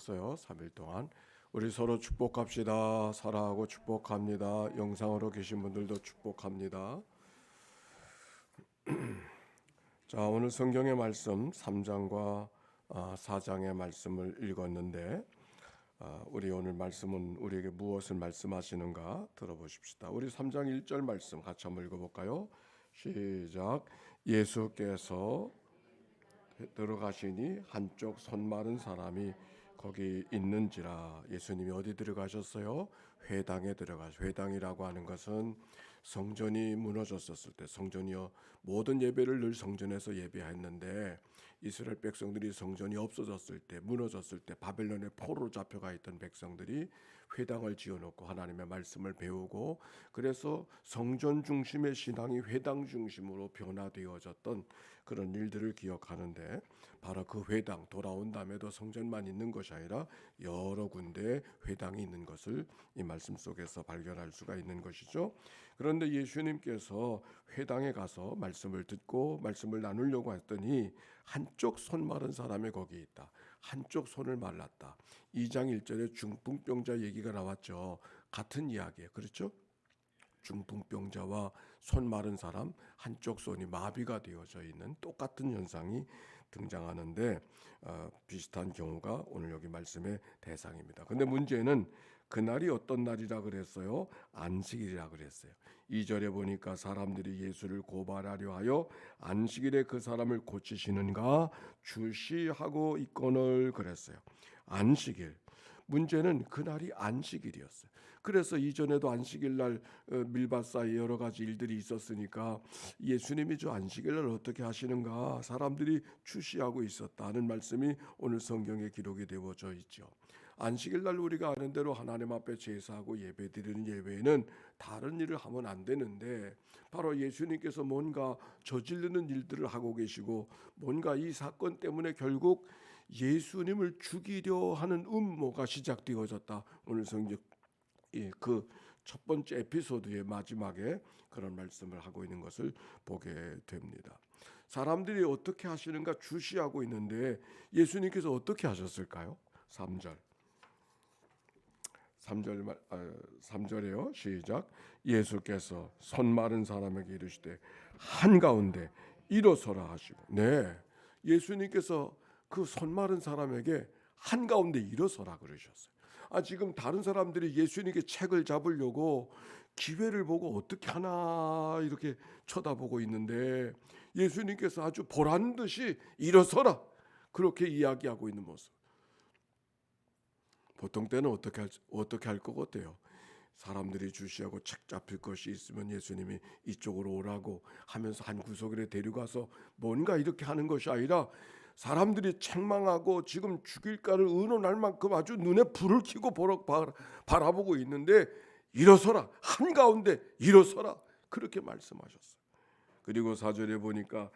하셨어요. 3일 동안. 우리 서로 축복합시다. 사랑하고 축복합니다. 영상으로 계신 분들도 축복합니다. 자, 오늘 성경의 말씀 3장과 4장의 말씀을 읽었는데 아, 우리 오늘 말씀은 우리에게 무엇을 말씀하시는가 들어보십시다. 우리 3장 1절 말씀 같이 한번 읽어볼까요? 시작. 예수께서 들어가시니 한쪽 손 마른 사람이 거기 있는지라 예수님이 어디 들어가셨어요? 회당에 들어가 회당이라고 하는 것은 성전이 무너졌었을 때 성전이요 모든 예배를 늘 성전에서 예배했는데 이스라엘 백성들이 성전이 없어졌을 때 무너졌을 때 바벨론의 포로로 잡혀가 있던 백성들이 회당을 지어놓고 하나님의 말씀을 배우고 그래서 성전 중심의 신앙이 회당 중심으로 변화되어졌던 그런 일들을 기억하는데 바로 그 회당 돌아온 다음에도 성전만 있는 것이 아니라 여러 군데 회당이 있는 것을 이 말씀 속에서 발견할 수가 있는 것이죠. 그런데 예수님께서 회당에 가서 말씀을 듣고 말씀을 나누려고 했더니 한쪽 손 마른 사람이 거기 있다. 한쪽 손을 말랐다. 2장 1절에 중풍병자 얘기가 나왔죠. 같은 이야기예요. 그렇죠? 중풍병자와 손 마른 사람 한쪽 손이 마비가 되어져 있는 똑같은 현상이 등장하는데 어, 비슷한 경우가 오늘 여기 말씀의 대상입니다. 근데 문제는 그날이 어떤 날이라 그랬어요? 안식일이라 그랬어요. 2절에 보니까 사람들이 예수를 고발하려 하여 안식일에 그 사람을 고치시는가 주시하고 있거늘 그랬어요. 안식일. 문제는 그날이 안식일이었어요. 그래서 이전에도 안식일 날 어, 밀밭사에 여러 가지 일들이 있었으니까 예수님이 저 안식일 날 어떻게 하시는가 사람들이 추시하고 있었다는 말씀이 오늘 성경에 기록이 되어져 있죠. 안식일 날 우리가 아는 대로 하나님 앞에 제사하고 예배드리는 예배에는 다른 일을 하면 안 되는데 바로 예수님께서 뭔가 저지르는 일들을 하고 계시고 뭔가 이 사건 때문에 결국 예수님을 죽이려 하는 음모가 시작되어졌다. 오늘 성경 예, 그 첫 번째 에피소드의 마지막에 그런 말씀을 하고 있는 것을 보게 됩니다. 사람들이 어떻게 하시는가 주시하고 있는데 예수님께서 어떻게 하셨을까요? 3절. 3절 말 아, 3절에요. 시작. 예수께서 손 마른 사람에게 이르시되 한 가운데 일어서라 하시고. 네. 예수님께서 그 손 마른 사람에게 한가운데 일어서라 그러셨어요. 아 지금 다른 사람들이 예수님께 책을 잡으려고 기회를 보고 어떻게 하나 이렇게 쳐다보고 있는데 예수님께서 아주 보란 듯이 일어서라 그렇게 이야기하고 있는 모습. 보통 때는 어떻게 할, 어떻게 할 것 같아요? 사람들이 주시하고 책 잡힐 것이 있으면 예수님이 이쪽으로 오라고 하면서 한 구석에 데려가서 뭔가 이렇게 하는 것이 아니라 사람들이 책망하고 지금 죽일까를 의논할 만큼 아주 눈에 불을 켜고 보러, 바라보고 있는데 일어서라 한가운데 일어서라 그렇게 말씀하셨어요. 그리고 사절에 보니까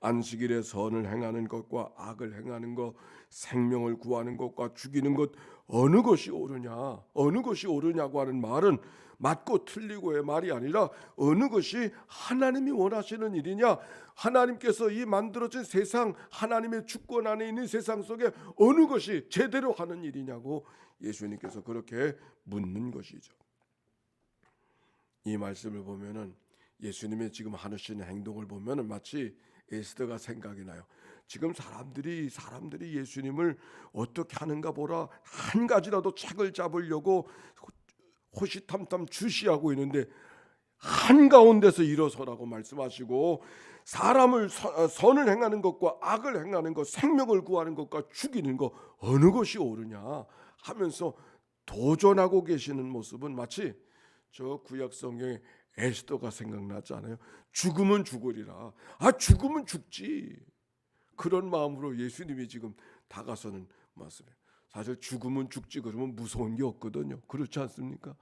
안식일에 선을 행하는 것과 악을 행하는 것, 생명을 구하는 것과 죽이는 것 어느 것이 옳으냐, 어느 것이 옳으냐고 하는 말은 맞고 틀리고의 말이 아니라 어느 것이 하나님이 원하시는 일이냐, 하나님께서 이 만들어진 세상, 하나님의 주권 안에 있는 세상 속에 어느 것이 제대로 하는 일이냐고 예수님께서 그렇게 묻는 것이죠. 이 말씀을 보면은 예수님의 지금 하시는 행동을 보면은 마치 에스더가 생각이 나요. 지금 사람들이 사람들이 예수님을 어떻게 하는가 보라 한 가지라도 책을 잡으려고 호시탐탐 주시하고 있는데 한 가운데서 일어서라고 말씀하시고 사람을 어, 선을 행하는 것과 악을 행하는 것, 생명을 구하는 것과 죽이는 것 어느 것이 옳으냐 하면서 도전하고 계시는 모습은 마치 저 구약 성경에 에스더가 생각나지 않아요? 죽으면 죽으리라. 아 죽으면 죽지. 그런 마음으로 예수님이 지금 다가서는 모습이에요. 사실 죽으면 죽지 그러면 무서운 게 없거든요. 그렇지 않습니까?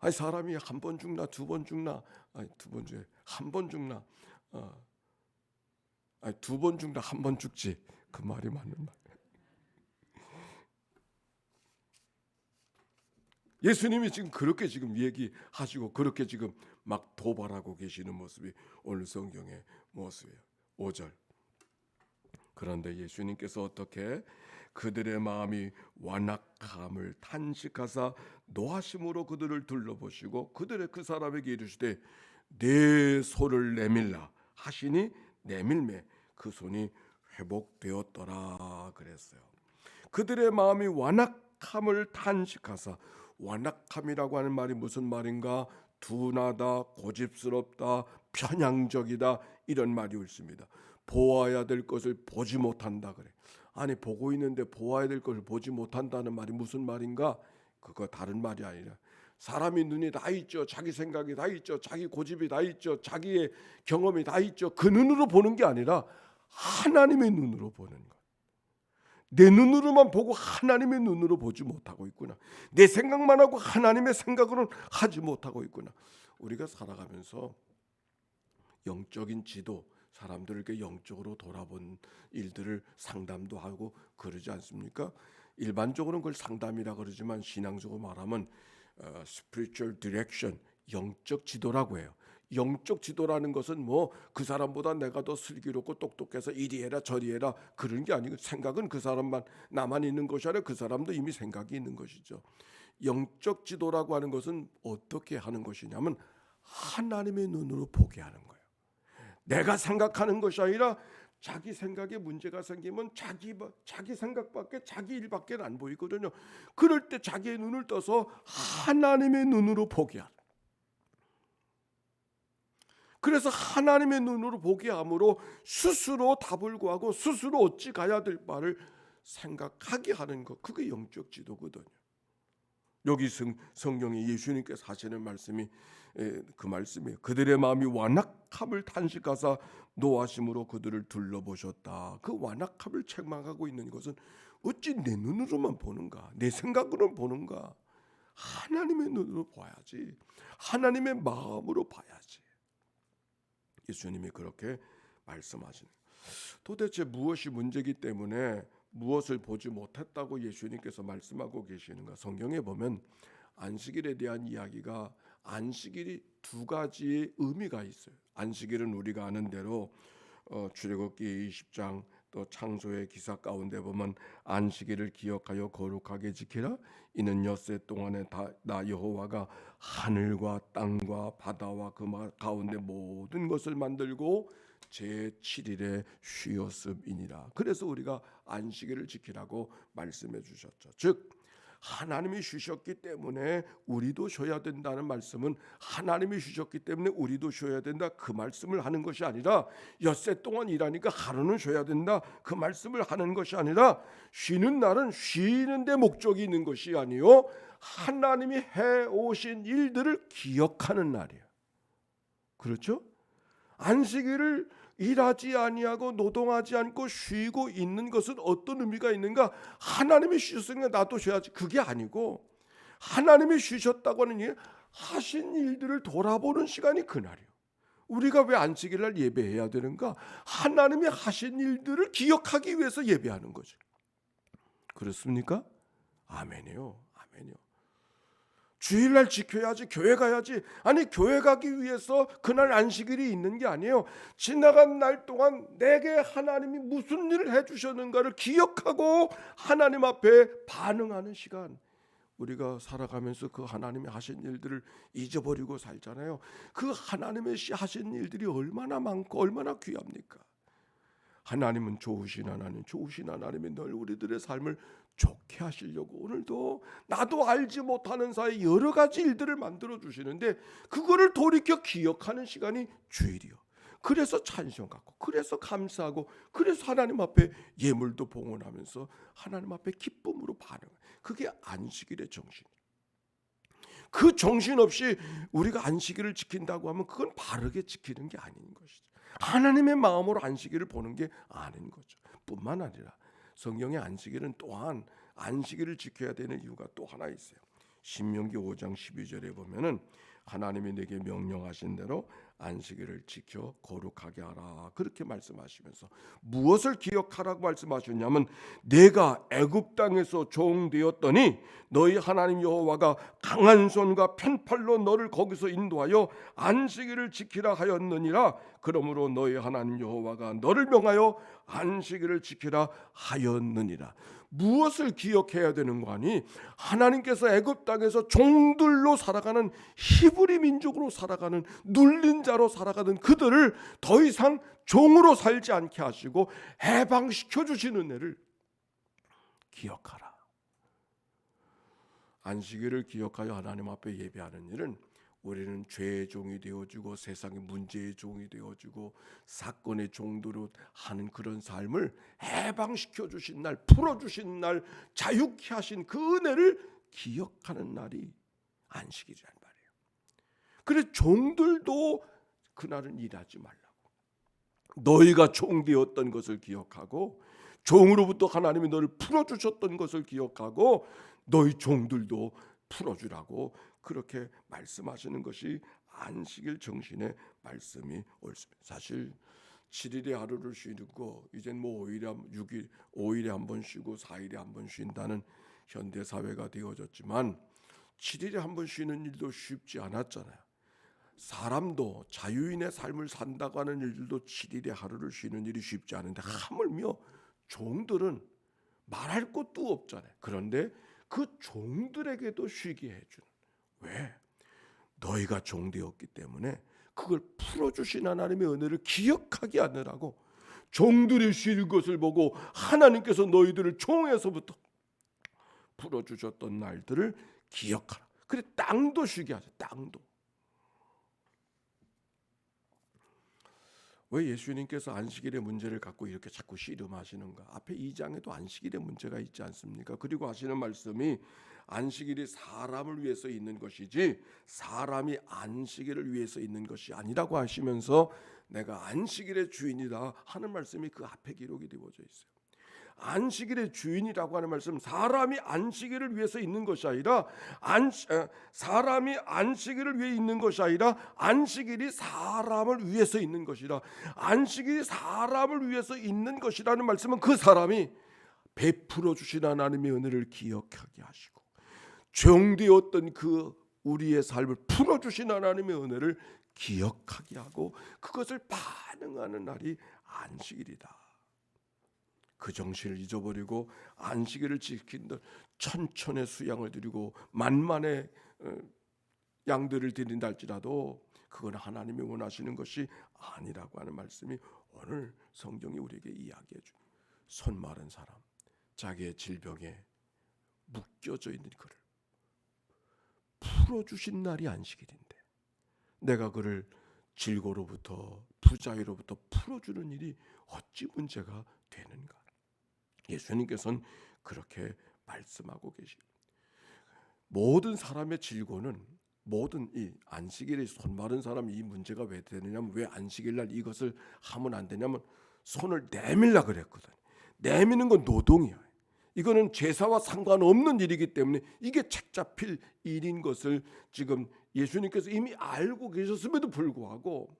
아니 사람이 한 번 죽나 두 번 죽나 아니 두 번 죽에 한번 죽나 어. 아니 두 번 죽나 한 번 죽지 그 말이 맞는 말. 예수님이 지금 그렇게 지금 얘기하시고 그렇게 지금 막 도발하고 계시는 모습이 오늘 성경의 모습이에요. 5절. 그런데 예수님께서 어떻게 그들의 마음이 완악함을 탄식하사 노하심으로 그들을 둘러보시고 그들의 그 사람에게 이르시되 내 손을 내밀라 하시니 내밀매 그 손이 회복되었더라 그랬어요. 그들의 마음이 완악함을 탄식하사 완악함이라고 하는 말이 무슨 말인가? 둔하다, 고집스럽다, 편향적이다 이런 말이 있습니다. 보아야 될 것을 보지 못한다 그래. 아니 보고 있는데 보아야 될 것을 보지 못한다는 말이 무슨 말인가? 그거 다른 말이 아니라 사람이 눈이 다 있죠. 자기 생각이 다 있죠. 자기 고집이 다 있죠. 자기의 경험이 다 있죠. 그 눈으로 보는 게 아니라 하나님의 눈으로 보는 것. 내 눈으로만 보고 하나님의 눈으로 보지 못하고 있구나. 내 생각만 하고 하나님의 생각으로는 하지 못하고 있구나. 우리가 살아가면서 영적인 지도, 사람들에게 영적으로 돌아본 일들을 상담도 하고 그러지 않습니까? 일반적으로는 그걸 상담이라 그러지만 신앙적으로 말하면 어, spiritual direction, 영적 지도라고 해요. 영적 지도라는 것은 뭐 그 사람보다 내가 더 슬기롭고 똑똑해서 이리 해라 저리 해라 그런 게 아니고 생각은 그 사람만 나만 있는 것이 아니라 그 사람도 이미 생각이 있는 것이죠. 영적 지도라고 하는 것은 어떻게 하는 것이냐면 하나님의 눈으로 보게 하는 거예요. 내가 생각하는 것이 아니라 자기 생각에 문제가 생기면 자기 자기 생각밖에 자기 일밖에 안 보이거든요. 그럴 때 자기의 눈을 떠서 하나님의 눈으로 보게 하는. 그래서 하나님의 눈으로 보게 함으로 스스로 답을 구하고 스스로 어찌 가야 될 바를 생각하게 하는 것 그게 영적 지도거든요. 여기 성, 성경에 예수님께서 하시는 말씀이 에, 그 말씀이에요. 그들의 마음이 완악함을 탄식하사 노하심으로 그들을 둘러보셨다. 그 완악함을 책망하고 있는 것은 어찌 내 눈으로만 보는가? 내 생각으로 보는가? 하나님의 눈으로 봐야지. 하나님의 마음으로 봐야지. 예수님이 그렇게 말씀하시는. 도대체 무엇이 문제기 때문에 무엇을 보지 못했다고 예수님께서 말씀하고 계시는가? 성경에 보면 안식일에 대한 이야기가 안식일이 두 가지의 의미가 있어요. 안식일은 우리가 아는 대로 어, 출애굽기 20장 또 창조의 기사 가운데 보면 안식일을 기억하여 거룩하게 지키라 이는 엿새 동안에 다, 나 여호와가 하늘과 땅과 바다와 그 가운데 모든 것을 만들고 제 7일에 쉬었음이니라. 그래서 우리가 안식일을 지키라고 말씀해 주셨죠. 즉 하나님이 쉬셨기 때문에 우리도 쉬어야 된다는 말씀은 하나님이 쉬셨기 때문에 우리도 쉬어야 된다 그 말씀을 하는 것이 아니라 엿새 동안 일하니까 하루는 쉬어야 된다 그 말씀을 하는 것이 아니라 쉬는 날은 쉬는데 목적이 있는 것이 아니요 하나님이 해 오신 일들을 기억하는 날이에요. 그렇죠? 안식일을 일하지 아니하고 노동하지 않고 쉬고 있는 것은 어떤 의미가 있는가? 하나님이 쉬셨으니까 나도 쉬어야지. 그게 아니고 하나님이 쉬셨다고 하는 게 하신 일들을 돌아보는 시간이 그날이요. 우리가 왜 안식일 날 예배해야 되는가? 하나님이 하신 일들을 기억하기 위해서 예배하는 거죠. 그렇습니까? 아멘이요. 아멘이요. 주일날 지켜야지 교회 가야지. 아니 교회 가기 위해서 그날 안식일이 있는 게 아니에요. 지나간 날 동안 내게 하나님이 무슨 일을 해주셨는가를 기억하고 하나님 앞에 반응하는 시간. 우리가 살아가면서 그 하나님이 하신 일들을 잊어버리고 살잖아요. 그 하나님의 하신 일들이 얼마나 많고 얼마나 귀합니까 하나님은 좋으신 하나님 좋으신 하나님이 늘 우리들의 삶을 좋게 하시려고 오늘도 나도 알지 못하는 사이 여러 가지 일들을 만들어 주시는데 그거를 돌이켜 기억하는 시간이 주일이요. 그래서 찬송 갖고 그래서 감사하고 그래서 하나님 앞에 예물도 봉헌하면서 하나님 앞에 기쁨으로 반응. 그게 안식일의 정신. 그 정신 없이 우리가 안식일을 지킨다고 하면 그건 바르게 지키는 게 아닌 것이죠. 하나님의 마음으로 안식일을 보는 게 아닌 거죠. 뿐만 아니라 성경의 안식일은 또한 안식일을 지켜야 되는 이유가 또 하나 있어요. 신명기 5장 12절에 보면은 하나님이 내게 명령하신 대로 안식일을 지켜 거룩하게 하라. 그렇게 말씀하시면서 무엇을 기억하라고 말씀하셨냐면 내가 애굽 땅에서 종되었더니 너희 하나님 여호와가 강한 손과 편팔로 너를 거기서 인도하여 안식일을 지키라 하였느니라. 그러므로 너희 하나님 여호와가 너를 명하여 안식일을 지키라 하였느니라 무엇을 기억해야 되는 거 아니? 하나님께서 애굽 땅에서 종들로 살아가는 히브리 민족으로 살아가는 눌린 자로 살아가는 그들을 더 이상 종으로 살지 않게 하시고 해방시켜 주시는 애를 기억하라. 안식일을 기억하여 하나님 앞에 예배하는 일은 우리는 죄의 종이 되어주고 세상의 문제의 종이 되어주고 사건의 종도로 하는 그런 삶을 해방시켜 주신 날, 풀어 주신 날, 자유케 하신 그 은혜를 기억하는 날이 안식일이란 말이에요. 그래 종들도 그날은 일하지 말라고. 너희가 종 되었던 것을 기억하고 종으로부터 하나님이 너를 풀어 주셨던 것을 기억하고 너희 종들도 풀어 주라고 그렇게 말씀하시는 것이 안식일 정신의 말씀이 옳습니다. 사실 7일에 하루를 쉬는 거 이젠 뭐 5일에 6일 5일에 한 번 쉬고 4일에 한 번 쉰다는 현대 사회가 되어졌지만 7일에 한 번 쉬는 일도 쉽지 않았잖아요. 사람도 자유인의 삶을 산다고 하는 일들도 7일에 하루를 쉬는 일이 쉽지 않은데 하물며 종들은 말할 것도 없잖아요. 그런데 그 종들에게도 쉬게 해주는 왜? 너희가 종되었기 때문에 그걸 풀어주신 하나님의 은혜를 기억하게 하느라고 종들이 쉬는 것을 보고 하나님께서 너희들을 종에서부터 풀어주셨던 날들을 기억하라. 그래 땅도 쉬게 하죠. 땅도. 왜 예수님께서 안식일의 문제를 갖고 이렇게 자꾸 씨름하시는가? 앞에 2장에도 안식일의 문제가 있지 않습니까? 그리고 하시는 말씀이 안식일이 사람을 위해서 있는 것이지 사람이 안식일을 위해서 있는 것이 아니라고 하시면서 내가 안식일의 주인이다 하는 말씀이 그 앞에 기록이 되어져 있어요. 안식일의 주인이라고 하는 말씀 사람이 안식일을 위해서 있는 것이 아니라 안 사람이 안식일을 위해 있는 것이 아니라 안식일이 사람을 위해서 있는 것이라 안식일이 사람을 위해서 있는 것이라는 말씀은 그 사람이 베풀어 주신 하나님의 은혜를 기억하게 하시고 종되었던 그 우리의 삶을 풀어 주신 하나님의 은혜를 기억하게 하고 그것을 반응하는 날이 안식일이다. 그 정신을 잊어버리고 안식일을 지킨다 천천의 수양을 드리고 만만의 어, 양들을 드린다 할지라도 그건 하나님이 원하시는 것이 아니라고 하는 말씀이 오늘 성경이 우리에게 이야기해 줍니다. 손 마른 사람, 자기의 질병에 묶여져 있는 그를 풀어주신 날이 안식일인데 내가 그를 질고로부터 부자유로부터 풀어주는 일이 어찌 문제가 되는가? 예수님께서는 그렇게 말씀하고 계십니다. 모든 사람의 질고는 모든 이 안식일에 손 마른 사람 이 문제가 왜 되느냐면 왜 안식일 날 이것을 하면 안 되냐면 손을 내밀라 그랬거든. 내미는 건 노동이야. 이거는 제사와 상관없는 일이기 때문에 이게 책 잡힐 일인 것을 지금 예수님께서 이미 알고 계셨음에도 불구하고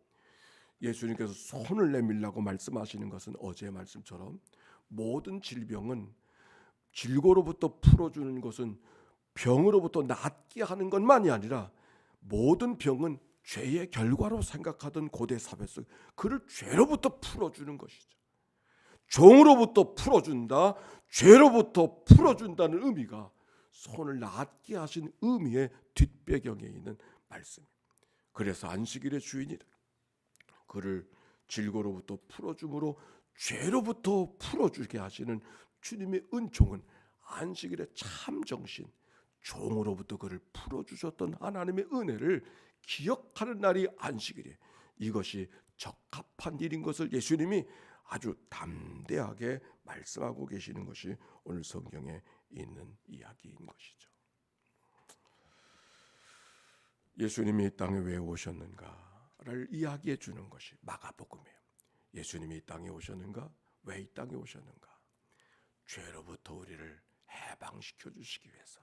예수님께서 손을 내밀라고 말씀하시는 것은 어제의 말씀처럼 모든 질병은 질고로부터 풀어주는 것은 병으로부터 낫게 하는 것만이 아니라 모든 병은 죄의 결과로 생각하던 고대 사회 속 그를 죄로부터 풀어주는 것이죠. 종으로부터 풀어준다, 죄로부터 풀어준다는 의미가 손을 낫게 하신 의미의 뒷배경에 있는 말씀. 그래서 안식일의 주인이다. 그를 질고로부터 풀어줌으로 죄로부터 풀어주게 하시는 주님의 은총은 안식일의 참 정신, 종으로부터 그를 풀어주셨던 하나님의 은혜를 기억하는 날이 안식일이에요. 이것이 적합한 일인 것을 예수님이 아주 담대하게 말씀하고 계시는 것이 오늘 성경에 있는 이야기인 것이죠. 예수님이 이 땅에 왜 오셨는가를 이야기해 주는 것이 마가복음이에요. 예수님이 이 땅에 오셨는가? 왜 이 땅에 오셨는가? 죄로부터 우리를 해방시켜 주시기 위해서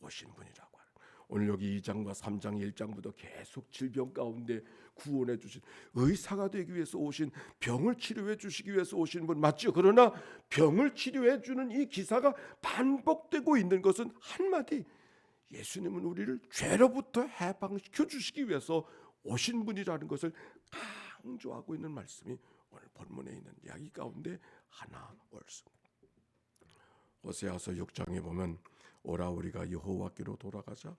오신 분이라고. 오늘 여기 2장과 3장 1장부터 계속 질병 가운데 구원해 주신 의사가 되기 위해서 오신 병을 치료해 주시기 위해서 오신 분 맞죠? 그러나 병을 치료해 주는 이 기사가 반복되고 있는 것은 한마디 예수님은 우리를 죄로부터 해방시켜 주시기 위해서 오신 분이라는 것을 강조하고 있는 말씀이 오늘 본문에 있는 이야기 가운데 하나 옳습니다. 호세아서 6장에 보면 오라 우리가 여호와께로 돌아가자.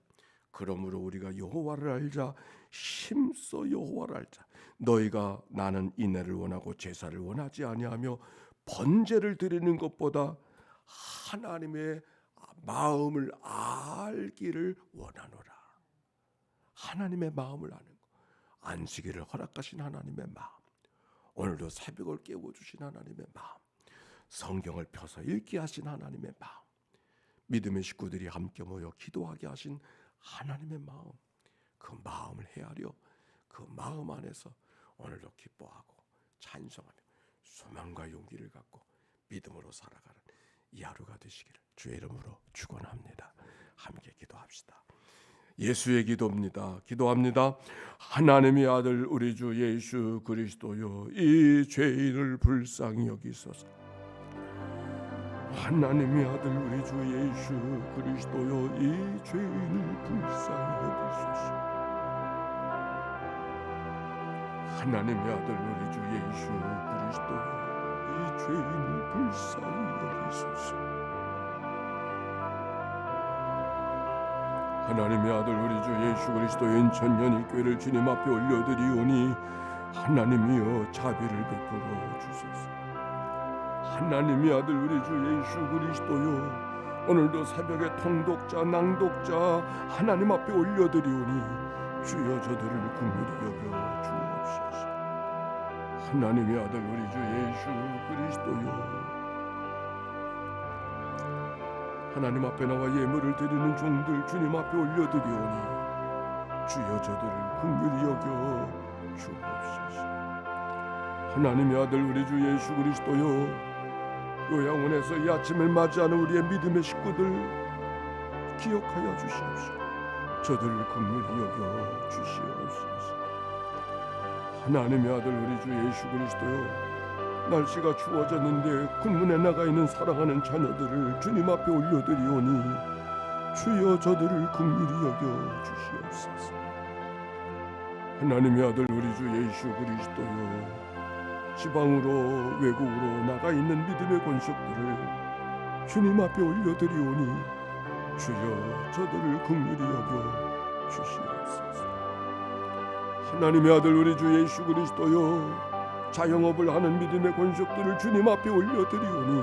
그러므로 우리가 여호와를 알자 힘써 여호와를 알자. 너희가 나는 인내를 원하고 제사를 원하지 아니하며 번제를 드리는 것보다 하나님의 마음을 알기를 원하노라. 하나님의 마음을 아는 것. 안식일을 허락하신 하나님의 마음. 오늘도 새벽을 깨워 주신 하나님의 마음. 성경을 펴서 읽게 하신 하나님의 마음. 믿음의 식구들이 함께 모여 기도하게 하신 하나님의 마음. 그 마음을 헤아려 그 마음 안에서 오늘도 기뻐하고 찬송하며 소망과 용기를 갖고 믿음으로 살아가는 이 하루가 되시기를 주의 이름으로 축원합니다. 함께 기도합시다. 예수의 기도입니다. 기도합니다. 하나님의 아들 우리 주 예수 그리스도요 이 죄인을 불쌍히 여기소서. 하나님의 아들 우리 주 예수 그리스도요 이 죄인을 불쌍히 여기소서. 하나님의 아들 우리 주 예수 그리스도요 이 죄인을 불쌍히 여기소서. 하나님의 아들 우리 주 예수 그리스도의 천년의 꾀를 주님 앞에 올려드리오니 하나님이여 자비를 베풀어 주소서. 하나님의 아들 우리 주 예수 그리스도요 오늘도 새벽에 통독자 낭독자 하나님 앞에 올려드리오니 주여 저들을 긍휼히 여겨 주옵소서. 하나님의 아들 우리 주 예수 그리스도요 하나님 앞에 나와 예물을 드리는 종들 주님 앞에 올려드리오니 주여 저들을 긍휼히 여겨 주옵소서. 하나님의 아들 우리 주 예수 그리스도요 요양원에서 이 아침을 맞이하는 우리의 믿음의 식구들 기억하여 주시옵소서. 저들을 긍휼히 여겨 주시옵소서. 하나님의 아들 우리 주 예수 그리스도요 날씨가 추워졌는데 군문에 나가 있는 사랑하는 자녀들을 주님 앞에 올려드리오니 주여 저들을 긍휼히 여겨 주시옵소서. 하나님의 아들 우리 주 예수 그리스도요 지방으로 외국으로 나가 있는 믿음의 권속들을 주님 앞에 올려드리오니 주여 저들을 긍휼히 여겨 주시옵소서. 하나님의 아들 우리 주 예수 그리스도요 자영업을 하는 믿음의 권속들을 주님 앞에 올려드리오니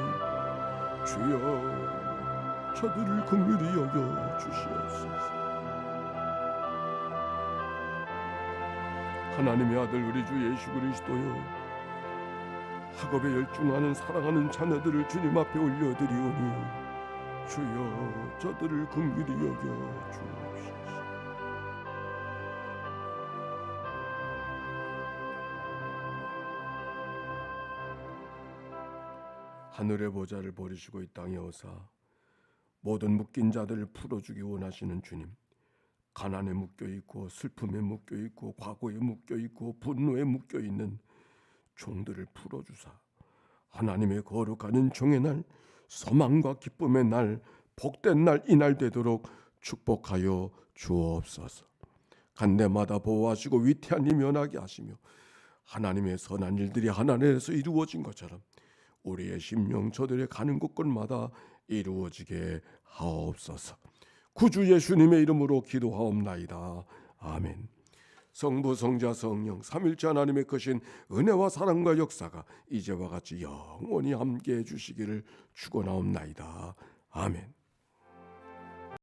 주여 저들을 긍휼히 여겨 주시옵소서. 하나님의 아들 우리 주 예수 그리스도요 학업에 열중하는 사랑하는 자녀들을 주님 앞에 올려드리오니 주여 저들을 긍휼히 여겨 주옵소서. 하늘의 보좌를 버리시고 이 땅에 오사 모든 묶인 자들을 풀어주기 원하시는 주님 가난에 묶여 있고 슬픔에 묶여 있고 과거에 묶여 있고 분노에 묶여 있는 종들을 풀어주사 하나님의 거룩하는 종의 날 소망과 기쁨의 날 복된 날 이 날 되도록 축복하여 주옵소서 간대마다 보호하시고 위태한 이 면하게 하시며 하나님의 선한 일들이 하나님에서 이루어진 것처럼 우리의 심령 저들의 가는 곳곳마다 이루어지게 하옵소서. 구주 예수님의 이름으로 기도하옵나이다. 아멘. 성부 성자 성령 삼일째 하나님의 크신 은혜와 사랑과 역사가 이제와 같이 영원히 함께해 주시기를 축원하옵나이다. 아멘.